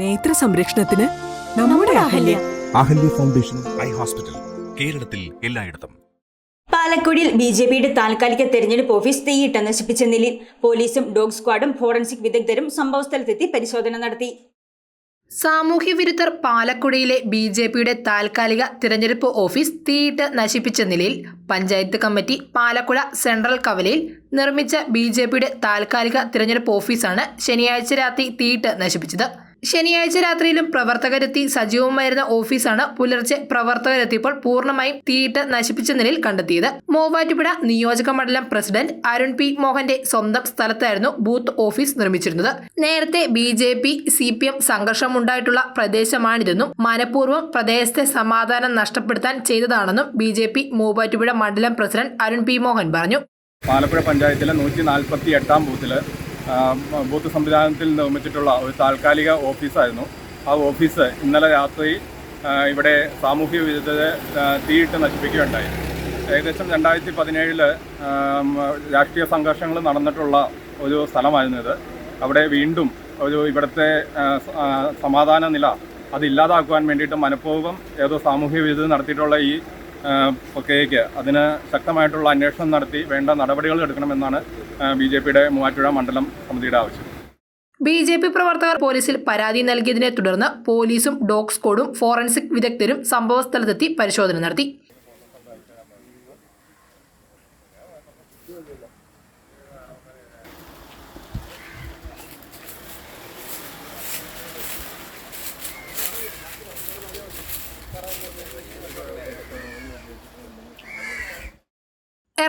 നേത്ര സംരക്ഷണത്തിന് നമ്മുടെ Ahalya. Ahalya. Foundation eye hospital കേരളത്തിൽ എല്ലായിടത്തും. പാലക്കുടിയിൽ ബി ജെ പിയുടെ താൽക്കാലിക തെരഞ്ഞെടുപ്പ് ഓഫീസ് തീയിട്ട് നശിപ്പിച്ച നിലയിൽ പോലീസും ഡോഗ് സ്ക്വാഡും ഫോറൻസിക് വിദഗ്ധരും സംഭവസ്ഥലത്തെത്തി പരിശോധന നടത്തി. സാമൂഹ്യ വിരുദ്ധർ പാലക്കുടിയിലെ ബി ജെ പിയുടെ താൽക്കാലിക തിരഞ്ഞെടുപ്പ് ഓഫീസ് തീയിട്ട് നശിപ്പിച്ച നിലയിൽ പഞ്ചായത്ത് കമ്മിറ്റി പാലക്കുഴ സെൻട്രൽ കവലയിൽ നിർമ്മിച്ച ബി ജെ പിയുടെ താൽക്കാലിക തിരഞ്ഞെടുപ്പ് ഓഫീസാണ് ശനിയാഴ്ച രാത്രി തീയിട്ട് നശിപ്പിച്ചത്. ശനിയാഴ്ച രാത്രിയിലും പ്രവർത്തകരെത്തി സജീവമായിരുന്ന ഓഫീസാണ് പുലർച്ചെ പ്രവർത്തകരെത്തിയപ്പോൾ പൂർണമായും തീയിട്ട് നശിപ്പിച്ച നിലയിൽ കണ്ടെത്തിയത്. മൂവാറ്റുപുഴ നിയോജക മണ്ഡലം പ്രസിഡന്റ് അരുൺ പി മോഹന്റെ സ്വന്തം സ്ഥലത്തായിരുന്നു ബൂത്ത് ഓഫീസ് നിർമ്മിച്ചിരുന്നത്. നേരത്തെ B J P C P M സംഘർഷമുണ്ടായിട്ടുള്ള പ്രദേശമാണിതെന്നും മനഃപൂർവം പ്രദേശത്തെ സമാധാനം നഷ്ടപ്പെടുത്താൻ ചെയ്തതാണെന്നും ബി ജെ പി മൂവാറ്റുപുഴ മണ്ഡലം പ്രസിഡന്റ് അരുൺ പി മോഹൻ പറഞ്ഞു. ആലപ്പുഴ പഞ്ചായത്തിലെ നൂറ്റി നാൽപ്പത്തി എട്ടാം ബൂത്തിൽ ബൂത്ത് സംവിധാനത്തിൽ നിർമ്മിച്ചിട്ടുള്ള ഒരു താൽക്കാലിക ഓഫീസായിരുന്നു. ആ ഓഫീസ് ഇന്നലെ രാത്രി ഇവിടെ സാമൂഹ്യ വിരുദ്ധരെ തീയിട്ട് നശിപ്പിക്കുകയുണ്ടായി. ഏകദേശം രണ്ടായിരത്തി പതിനേഴിൽ രാഷ്ട്രീയ സംഘർഷങ്ങൾ നടന്നിട്ടുള്ള ഒരു സ്ഥലമായിരുന്നു ഇത്. അവിടെ വീണ്ടും ഒരു ഇവിടുത്തെ സമാധാന നില അത് ഇല്ലാതാക്കുവാൻ വേണ്ടിയിട്ട് മനഃപൂർവം ഏതോ സാമൂഹ്യ വിരുദ്ധ നടത്തിയിട്ടുള്ള ഈ പ്രക്രിയയ്ക്ക് അതിന് ശക്തമായിട്ടുള്ള അന്വേഷണം നടത്തി വേണ്ട നടപടികൾ എടുക്കണമെന്നാണ് ബി ജെ പിയുടെ മൂവാറ്റുപുഴ മണ്ഡലം സമിതിയുടെ ആവശ്യം. ബി ജെ പി പ്രവർത്തകർ പോലീസിൽ പരാതി നൽകിയതിനെ തുടർന്ന് പോലീസും ഡോഗ് സ്ക്വാഡും ഫോറൻസിക് വിദഗ്ധരും സംഭവസ്ഥലത്തെത്തി പരിശോധന നടത്തി.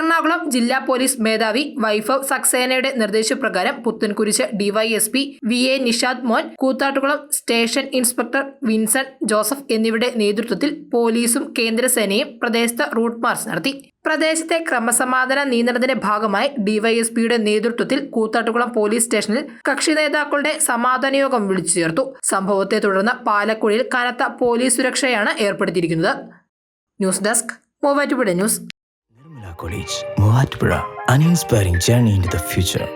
എറണാകുളം ജില്ലാ പോലീസ് മേധാവി വൈഭവ് സക്സേനയുടെ നിർദ്ദേശപ്രകാരം Puthencruz DYSP V A Nishad Mon Koothattukulam station inspector Vincent Joseph എന്നിവരുടെ നേതൃത്വത്തിൽ പോലീസും കേന്ദ്രസേനയും പ്രദേശത്ത് റൂട്ട് മാർച്ച് നടത്തി. പ്രദേശത്തെ ക്രമസമാധാന നിയന്ത്രണത്തിന്റെ ഭാഗമായി ഡിവൈഎസ്പിയുടെ നേതൃത്വത്തിൽ കൂത്താട്ടുകുളം പോലീസ് സ്റ്റേഷനിൽ കക്ഷി നേതാക്കളുടെ സമാധാന യോഗം വിളിച്ചു ചേർത്തു. സംഭവത്തെ തുടർന്ന് പാലക്കുഴയിൽ കനത്ത പോലീസ് സുരക്ഷയാണ് ഏർപ്പെടുത്തിയിരിക്കുന്നത്. News desk Muvattupuzha news. College, Muatpura, an inspiring journey into the future.